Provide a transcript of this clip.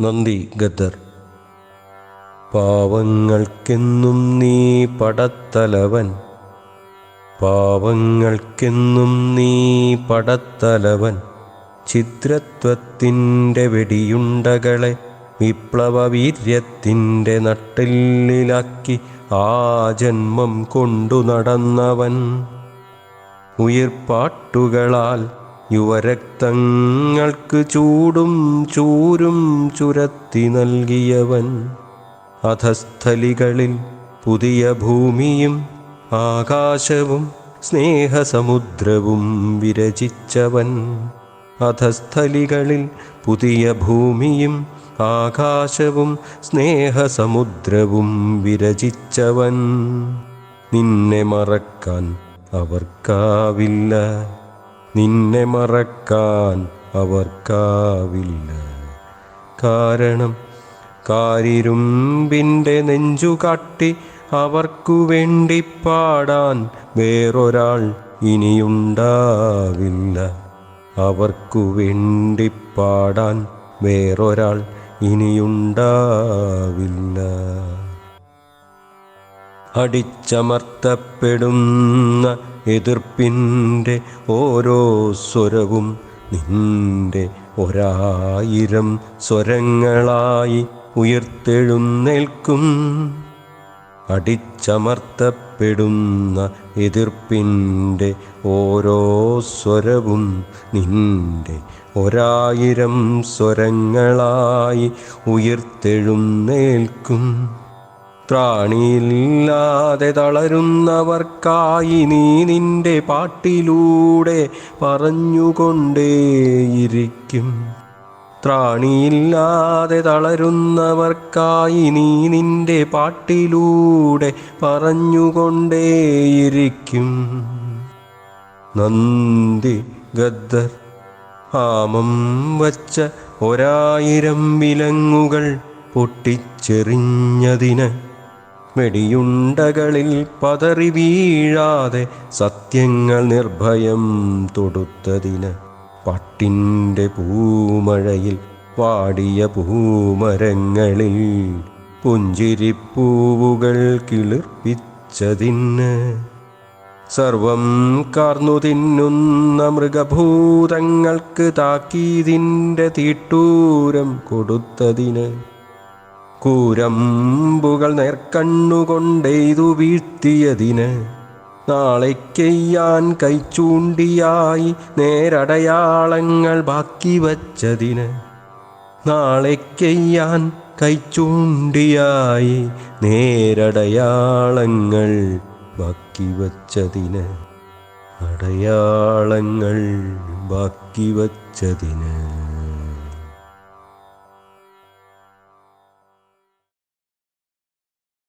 നന്ദി ഗദർ. പാവങ്ങൾക്കെന്നും നീ പടത്തലവൻ. പാവങ്ങൾക്കെന്നും നീ പടത്തലവൻ. ചിത്രത്വത്തിന്റെ വെടിയുണ്ടകളെ വിപ്ലവവീര്യത്തിന്റെ നട്ടില്ലിലാക്കി ആ ജന്മം കൊണ്ടു നടന്നവൻ. ഉയിർപ്പാട്ടുകളാൽ യുവരക്തങ്ങൾക്ക് ചൂടും ചൂരും ചുരത്തി നൽകിയവൻ അധസ്ഥലികളിൽ പുതിയ ഭൂമിയും ആകാശവും സ്നേഹസമുദ്രവും വിരചിച്ചവൻ അധസ്ഥലികളിൽ പുതിയ ഭൂമിയും ആകാശവും സ്നേഹസമുദ്രവും വിരചിച്ചവൻ. നിന്നെ മറക്കാൻ അവർക്കാവില്ല. നിന്നെ മറക്കാൻ അവർക്കാവില്ല. കാരണം കാരിരുമ്പിന്റെ നെഞ്ചുകാട്ടി അവർക്കു വേണ്ടി പാടാൻ വേറൊരാൾ ഇനിയുണ്ടാവില്ല. അവർക്കു വേണ്ടി പാടാൻ വേറൊരാൾ ഇനിയുണ്ടാവില്ല. അടിച്ചമർത്തപ്പെടുന്ന എതിർപ്പിന്റെ ഓരോ സ്വരവും നിന്റെ ഒരായിരം സ്വരങ്ങളായി ഉയർത്തെഴുന്നേൽക്കും. അടിച്ചമർത്തപ്പെടുന്ന എതിർപ്പിന്റെ ഓരോ സ്വരവും നിന്റെ ഒരായിരം സ്വരങ്ങളായി ഉയർത്തെഴുന്നേൽക്കും. ത്രാണിയില്ലാതെ തളരുന്നവർക്കായി നീ നിന്റെ പാട്ടിലൂടെ പറഞ്ഞുകൊണ്ടേയിരിക്കും ത്രാണിയില്ലാതെ തളരുന്നവർക്കായി നീ നിന്റെ പാട്ടിലൂടെ പറഞ്ഞുകൊണ്ടേയിരിക്കും നന്ദി ഗദ്ദർ. ആമം വച്ച ഒരായിരം വിലങ്ങുകൾ പൊട്ടിച്ചെറിഞ്ഞതിന് വെടിയുണ്ടകളിൽ പതറി വീഴാതെ സത്യങ്ങൾ നിർഭയം തൊടുത്തതിന് പട്ടിന്റെ പൂമഴയിൽ പാടിയ പൂമരങ്ങളിൽ പുഞ്ചിരിപ്പൂവുകൾ കിളിർപ്പിച്ചതിന് സർവം കാർന്നു തിന്നുന്ന മൃഗഭൂതങ്ങൾക്ക് താക്കീതിന്റെ തീട്ടൂരം കൊടുത്തതിന് കൂരമ്പുകൾ നേർക്കണ്ണുകൊണ്ടെയ്തു വീഴ്ത്തിയതിന് നാളേക്കെയ്യാൻ കൈച്ചൂണ്ടിയായി നേരടയാളങ്ങൾ ബാക്കി വച്ചതിന് നാളേക്കെയ്യാൻ കൈച്ചൂണ്ടിയായി നേരടയാളങ്ങൾ ബാക്കി വച്ചതിന് അടയാളങ്ങൾ ബാക്കി വച്ചതിന്